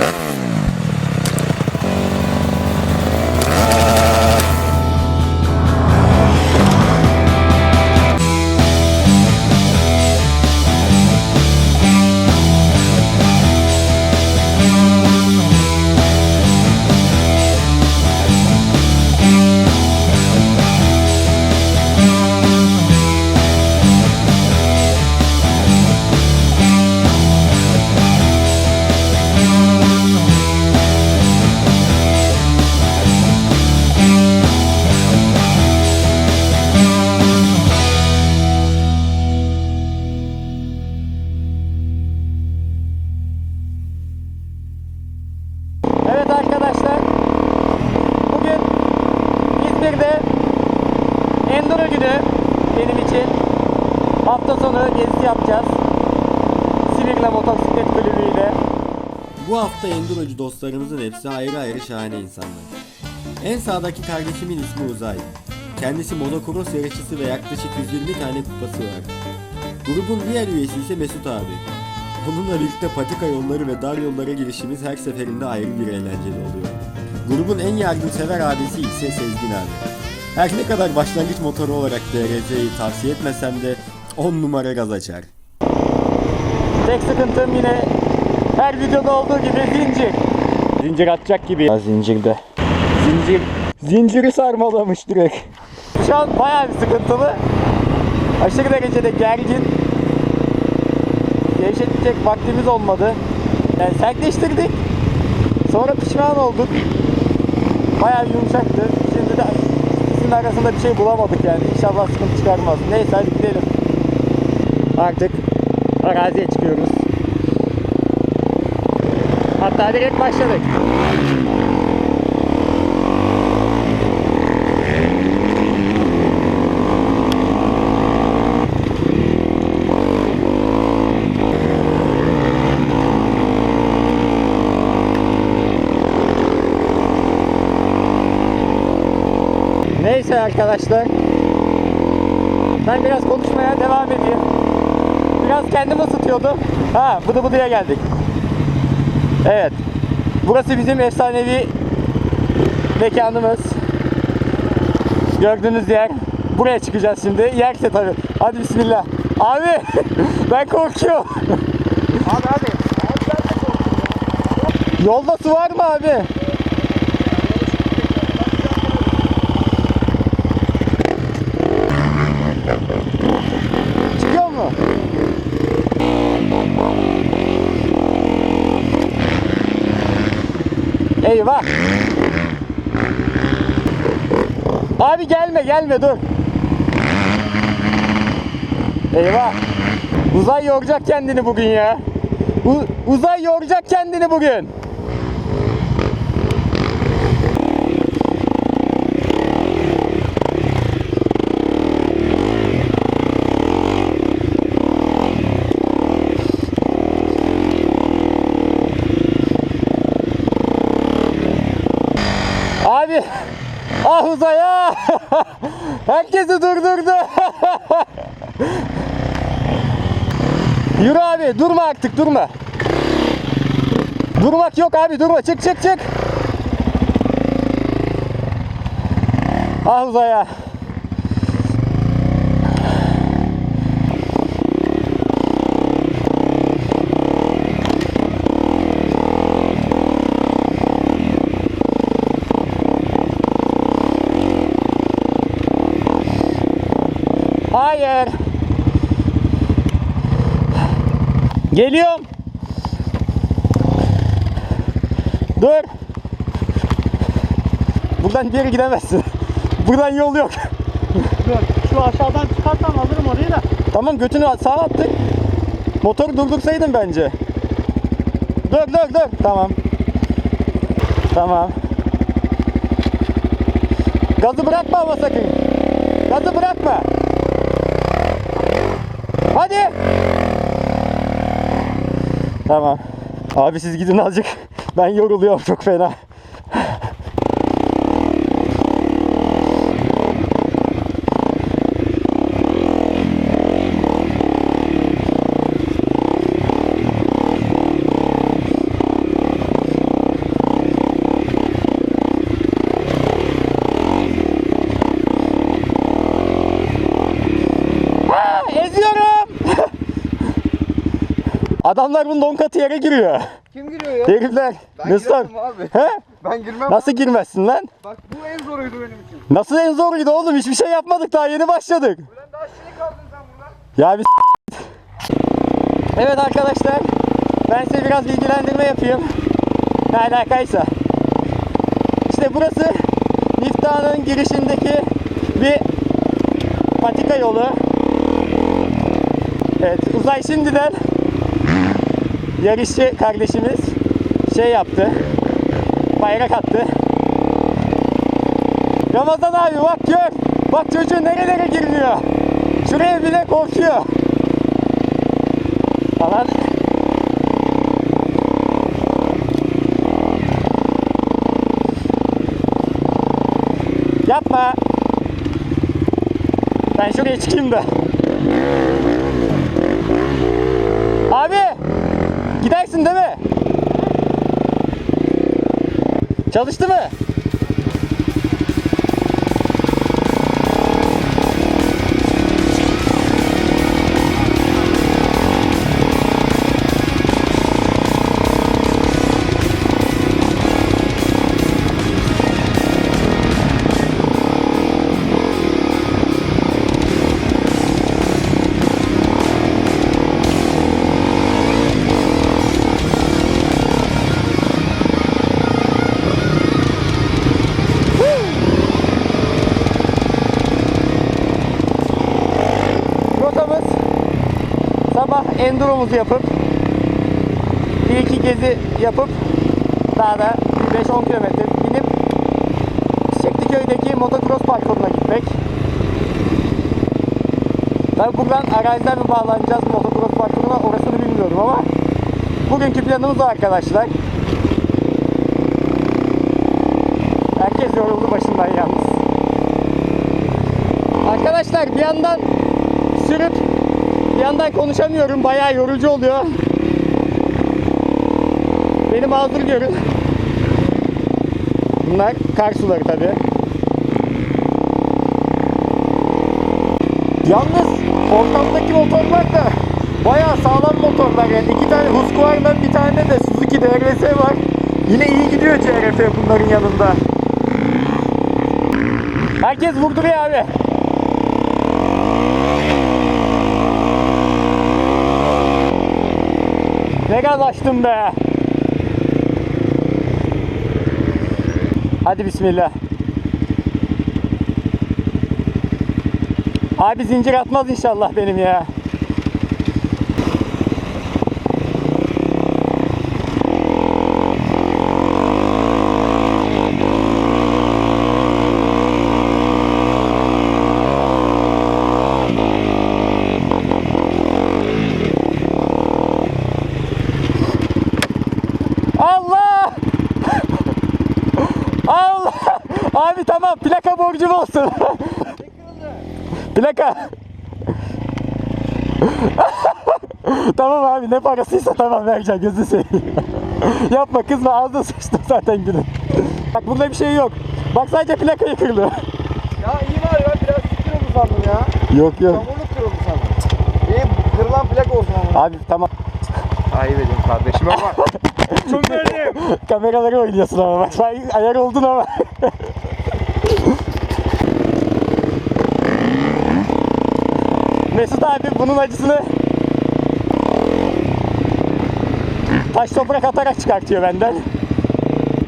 Evet hafta endurocu dostlarımızın hepsi ayrı ayrı şahane insanlar. En sağdaki kardeşimin ismi Uzay. Kendisi motocross yarışçısı ve yaklaşık 120 tane kupası var. Grubun diğer üyesi ise Mesut abi. Onunla birlikte patika yolları ve dar yollara girişimiz her seferinde ayrı bir eğlenceli oluyor. Grubun en yardımsever abisi ise Sezgin abi. Her ne kadar başlangıç motoru olarak DRZ'yi tavsiye etmesem de 10 numara gaz açar. Tek sıkıntım yine her videoda olduğu gibi zincir. Zincir atacak gibi ya zincirde. Zincir, zinciri sarmalamış direkt. Şu an bayağı bir sıkıntılı. Aşırı derecede gergin. Gevşetecek vaktimiz olmadı. Yani sertleştirdik. Sonra pişman olduk. Bayağı yumuşaktı. Şimdi de ikisinin arasında bir şey bulamadık yani. İnşallah sıkıntı çıkarmaz. Neyse hadi gidelim. Artık araziye çıkıyoruz. Hatta direkt başladık. Neyse arkadaşlar. Ben biraz konuşmaya devam edeyim. Biraz kendimi ısıtıyordum. Ha bıdı bıdıya geldik. Evet. Burası bizim efsanevi mekanımız. Gördüğünüz yer. Buraya çıkacağız şimdi. Yerse tabii. Hadi bismillah. Abi ben korkuyorum. Abi hadi. Yolda su var mı abi? Çıkıyor mu? Eyvah. Abi gelme gelme dur. Eyvah. Uzay yoracak kendini bugün ya. U- uzay yoracak kendini bugün. Abi uzay ah. Herkesi durdurdu. Yürü abi durma artık durma. Durmak yok abi durma çık çık çık. Ah uzaya. Hayır. Geliyorum. Dur. Buradan bir yere gidemezsin. Buradan yol yok. Dur. Şu aşağıdan çıkarsam alırım orayı da. Tamam götünü sağa attık. Motoru durdursaydın bence. Dur dur dur. Tamam. Tamam. Gazı bırakma ama sakın. Gazı bırakma. Hadi. Tamam. Abi siz gidin azıcık. Ben yoruluyorum çok fena. Adamlar bunun 10 katı yere giriyor. Kim giriyor ya? Herifler. Ben abi. giremem abi. He? Ben girmem. Nasıl girmezsin lan? Bak bu en zoruydu benim için. Nasıl en zoruydu oğlum? Hiçbir şey yapmadık daha yeni başladık. Ulan daha şey kaldın sen burada. Ya bir Evet arkadaşlar. Ben size biraz bilgilendirme yapayım. Ne alakaysa. İşte burası Niftah'ın girişindeki bir patika yolu. Evet Uzay şimdiden yarışçı kardeşimiz şey yaptı. Bayrak attı. Ramazan abi bak gör. Bak çocuğu nerelere girmiyor. Şuraya bile korkuyor. Falan. Yapma. Ben şuraya çıkayım da. Abi! Gidersin değil mi? Çalıştı mı? Sabah enduromuzu yapıp bir iki gezi yapıp dağda 5-10 kilometre binip Çiçekliköy'deki motocross parkuruna gitmek. Tabi buradan araziden mi bağlanacağız motocross parkuruna orasını bilmiyorum ama bugünkü planımız o arkadaşlar. Herkes yoruldu başından yalnız. Arkadaşlar bir yandan sürüp bir yandan konuşamıyorum. Bayağı yorucu oluyor. Beni mazur görün. Bunlar kar suları tabi. Yalnız ortamdaki motorlar da bayağı sağlam motorlar yani iki tane Husqvarna bir tane de Suzuki DRS var. Yine iyi gidiyor CRF bunların yanında. Herkes vurduruyor abi. Ne gaz açtım be. Hadi bismillah. Abi zincir atmaz inşallah benim ya. Allah! Allah! Abi tamam plaka borcum olsun. Plaka. tamam abi ne parasıysa tamam vereceğim gözü seveyim. Yapma kızma ağzına sıçtım zaten gülüm. Bak burada bir şey yok. Bak sadece plakayı kırdı. Ya iyi var ya biraz kırıldı sandım ya. yok yok. Çamurluk kırıldı sandım. İyi kırılan plak olsun ama. Abi tamam. Ayıp edeyim kardeşim ama. Çok öyle. Kameraları oynuyorsun ama bak ayar oldun ama. Mesut abi bunun acısını taş toprak atarak çıkartıyor benden.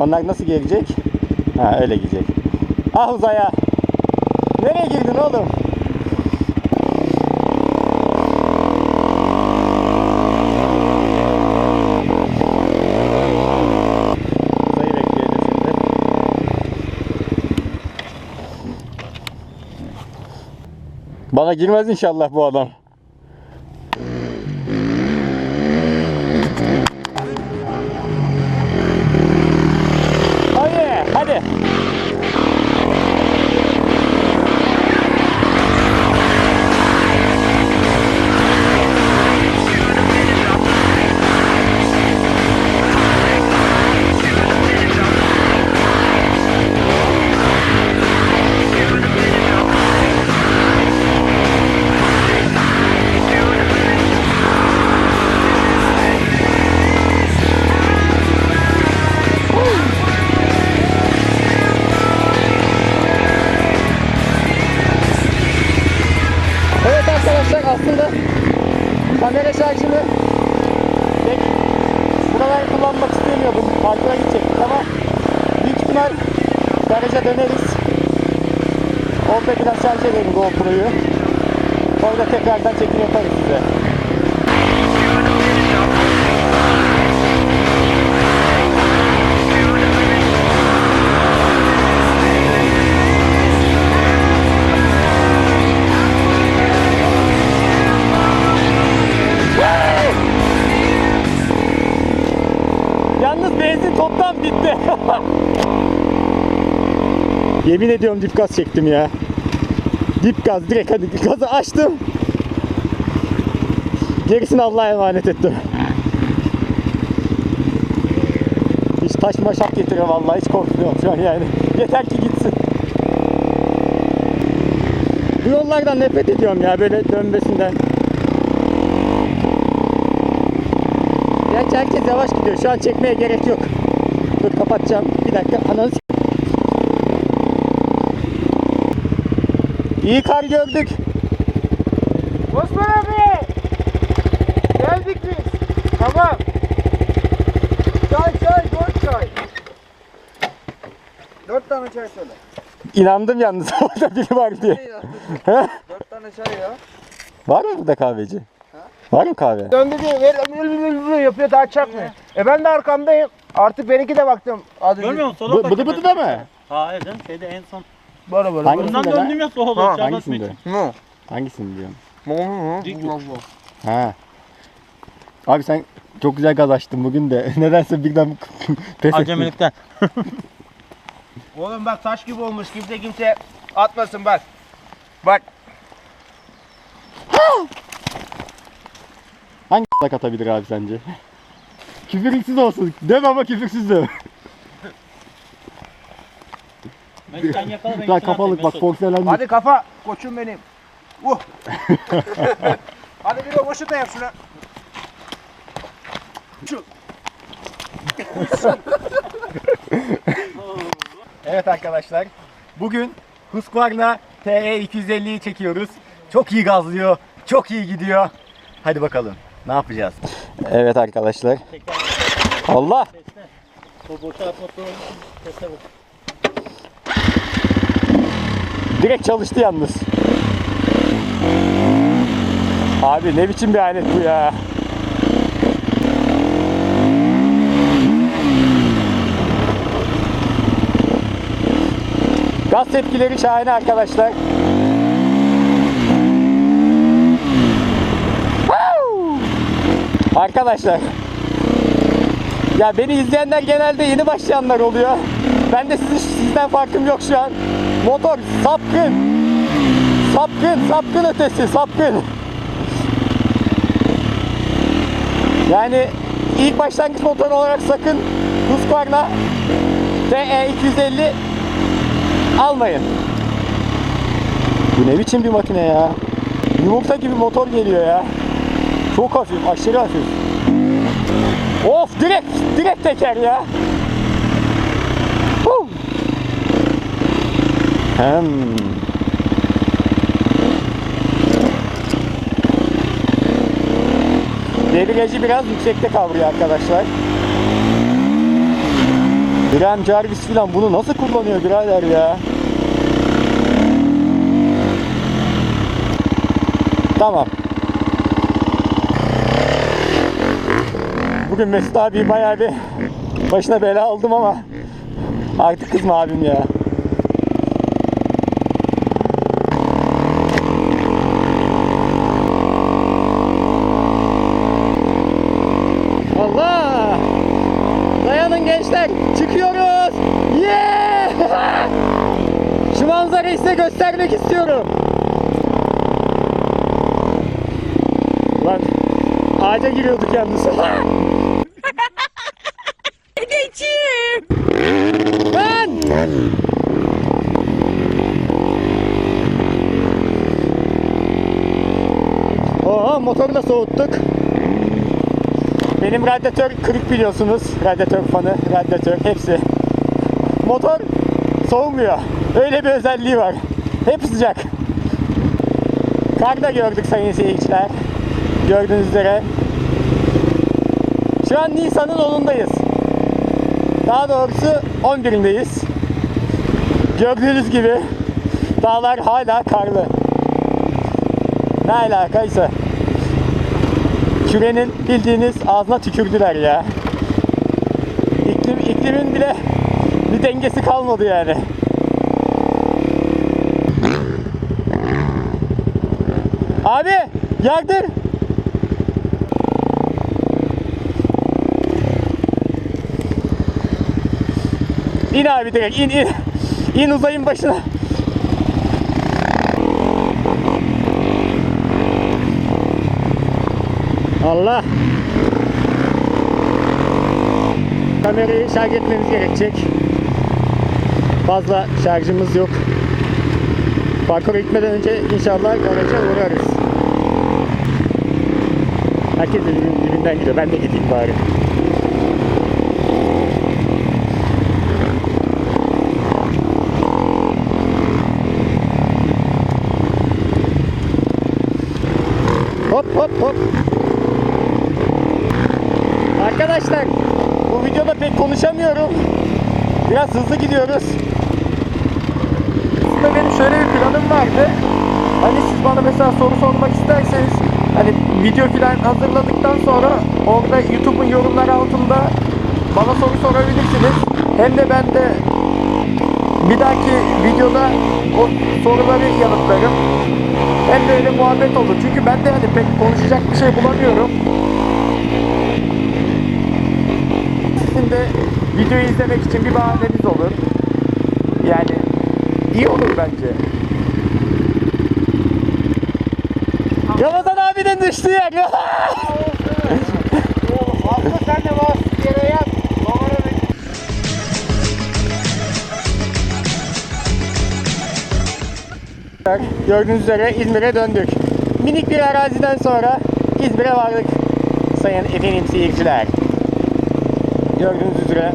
Onlar nasıl gelecek? Ha öyle gidecek. Ah uzaya. Nereye girdin oğlum? Bana girmez inşallah bu adam. Orada biraz şarj edelim GoPro'yu. Orada tekrardan çekim yaparız size. Yalnız benzin toptan bitti. Yemin ediyorum dip çektim ya. Dip gaz direkt hadi gazı açtım. Gerisini Allah'a emanet ettim. Hiç taş maşak getiriyor vallahi hiç korkmuyorum şu an yani. Yeter ki gitsin. Bu yollardan nefret ediyorum ya böyle dönmesinden. Gerçi herkes yavaş gidiyor. Şu an çekmeye gerek yok. Dur kapatacağım. Bir dakika. Ananı İyi kar gördük. Osman abi! Geldik biz. Tamam. Çay çay dört çay. Dört tane çay söyle. İnandım yalnız orada biri var diye. He? Dört tane çay ya. var mı burada kahveci? Var mı kahve? Döndü diyor ver yapıyor daha çakmıyor. E ben de arkamdayım. Artık benimki de baktım. Görmüyor musun? Sola bak. bıdı bıdı da mı? Hayır canım şeyde en son. Böyle böyle. Bundan lan? döndüm ya sola Ha. Çarpıtma Hangisinde? için. Hı. Hangisini diyorum? Dik. Ha. Abi sen çok güzel gaz açtın bugün de. Nedense birden pes ettin. Acemilikten. Oğlum bak taş gibi olmuş. Kimse kimse atmasın bak. Bak. Hangi da katabilir abi sence? Küfürsüz olsun. Döv ama küfürsüz döv. Ben sen yakala ben Daha içine kapalı atayım, bak porselen. Hadi kafa. Koçum benim. Uh. Hadi bir de boşu da yap şuna. Şu. Evet arkadaşlar. Bugün Husqvarna TE 250'yi çekiyoruz. Çok iyi gazlıyor. Çok iyi gidiyor. Hadi bakalım. Ne yapacağız? Evet arkadaşlar. Allah. sesle. O boşa atma sonra sesle bak. Direkt çalıştı yalnız. Abi ne biçim bir alet bu ya. Gaz tepkileri şahane arkadaşlar. Arkadaşlar. Ya beni izleyenler genelde yeni başlayanlar oluyor. Ben de sizin, sizden farkım yok şu an. Motor sapkın. Sapkın, sapkın ötesi, sapkın. Yani ilk başlangıç motoru olarak sakın Husqvarna TE 250 almayın. Bu ne biçim bir makine ya? Yumurta gibi motor geliyor ya. Çok hafif, aşırı hafif. Of direkt, direkt teker ya. Hem. Debriyajı biraz yüksekte kavruyor arkadaşlar. Graham Jarvis filan bunu nasıl kullanıyor birader ya? Tamam. Bugün Mesut abi bayağı bir başına bela aldım ama artık kızma abim ya. Allah! Dayanın gençler, çıkıyoruz! Yeah! Şu manzarayı size göstermek istiyorum. Lan ağaca giriyorduk yalnız. Lan! Oo, motoru da soğuttuk. Benim radyatör kırık biliyorsunuz. Radyatör fanı, radyatör hepsi. Motor soğumuyor. Öyle bir özelliği var. Hep sıcak. Kar da gördük sayın seyirciler. Gördüğünüz üzere. Şu an Nisan'ın 10'undayız. Daha doğrusu 11'indeyiz. Gördüğünüz gibi dağlar hala karlı. Ne alakaysa. Kürenin bildiğiniz ağzına tükürdüler ya. İklim, iklimin bile bir dengesi kalmadı yani. Abi yardır. İn abi direkt in in. İn uzayın başına. Allah. Kamerayı şarj etmemiz gerekecek. Fazla şarjımız yok. Parkura gitmeden önce inşallah garaja uğrarız. Herkes dibinden gidiyor. Ben de gideyim bari. Hop hop hop. Arkadaşlar bu videoda pek konuşamıyorum. Biraz hızlı gidiyoruz. Aslında benim şöyle bir planım vardı. Hani siz bana mesela soru sormak isterseniz hani video filan hazırladıktan sonra orada YouTube'un yorumlar altında bana soru sorabilirsiniz. Hem de ben de bir dahaki videoda o soruları yanıtlarım. Hem de öyle muhabbet olur. Çünkü ben de hani pek konuşacak bir şey bulamıyorum. Sizin de videoyu izlemek için bir bahaneniz olur. Yani iyi olur bence. Abinin düştüğü yer. Oğlum fazla sen de bas yere yat. Babana da Gördüğünüz üzere İzmir'e döndük. Minik bir araziden sonra İzmir'e vardık. Sayın efendim seyirciler. Gördüğünüz üzere.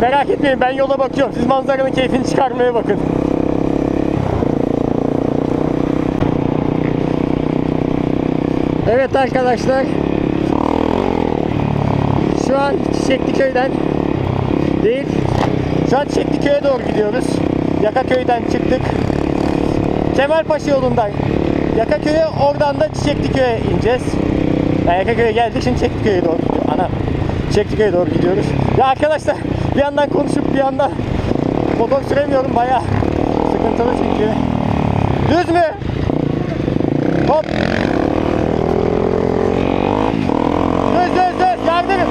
Merak etmeyin ben yola bakıyorum. Siz manzaranın keyfini çıkarmaya bakın. Evet arkadaşlar. Şu an Çiçekliköy'den değil. Şu an Çiçekliköy'e doğru gidiyoruz. Yakaköy'den çıktık. Kemalpaşa yolundan Yakaköy'e oradan da Çiçekliköy'e ineceğiz. Yani Yakaköy'e geldik şimdi Çiçekliköy'e doğru gidiyoruz. Ana Çiçekliköy'e doğru gidiyoruz. Ya arkadaşlar bir yandan konuşup bir yandan motor süremiyorum baya sıkıntılı çünkü. Düz mü? Hop. Düz düz düz yardırın.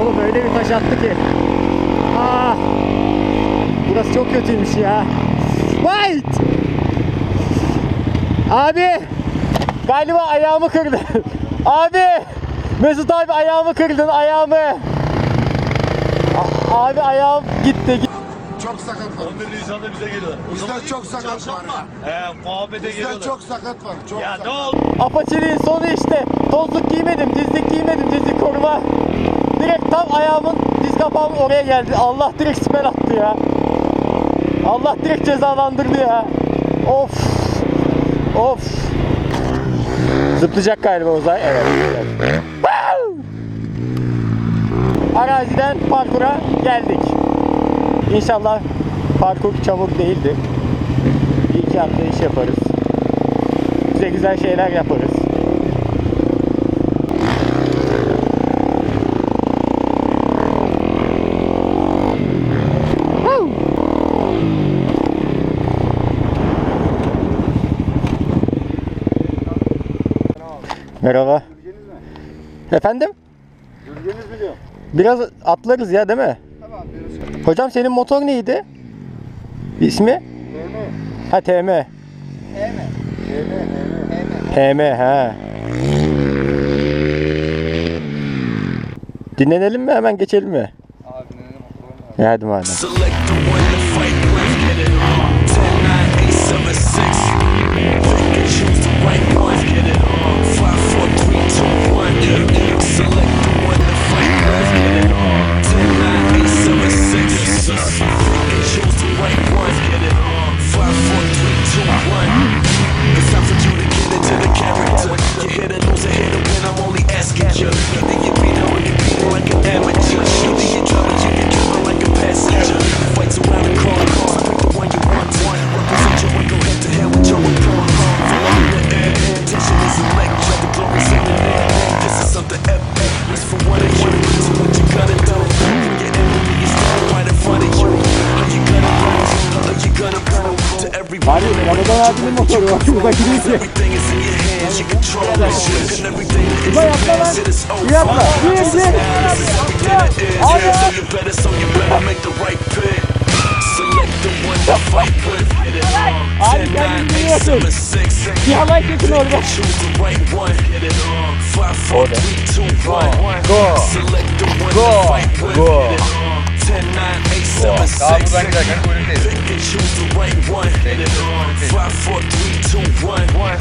Oğlum öyle bir taş attı ki. Aa, burası çok kötüymüş ya. White! Abi! Galiba ayağımı kırdın. abi! Mesut abi ayağımı kırdın ayağımı. A- abi ayağım gitti. gitti. Çok sakat var. 11 Nisan'da bize geliyorlar. O zaman Bizde çok sakat var ya. He, muhabbete Bizde geliyorlar. çok sakat var. Çok Ya sakat. ne oldu? Apaçiliğin sonu işte. Tozluk giymedim, dizlik giymedim, dizlik koruma. Direkt tam ayağımın diz kapağım oraya geldi. Allah direkt siper attı ya. Allah direkt cezalandırdı ya. Of. Of. Zıplayacak galiba Uzay. Evet. Woo! Araziden parkura geldik. İnşallah parkur çamur değildir. Bir iki atlayış yaparız. Bize güzel şeyler yaparız. Merhaba. Efendim? Biraz atlarız ya değil mi? Hocam senin motor neydi? İsmi? Ha TM. HM ha. Dinlenelim mi hemen geçelim mi? Abi dinlenelim. Hadi madem. Select Arabadan acil motor var. Şurada gidiyor. Ulan yapma lan. Yapma. Gir gir. Hadi. Abi kendini biliyorsun. Yalan kesin orada. Orada. Go. Go. Go. Go. Daha buradan giderken kuyrukteyiz.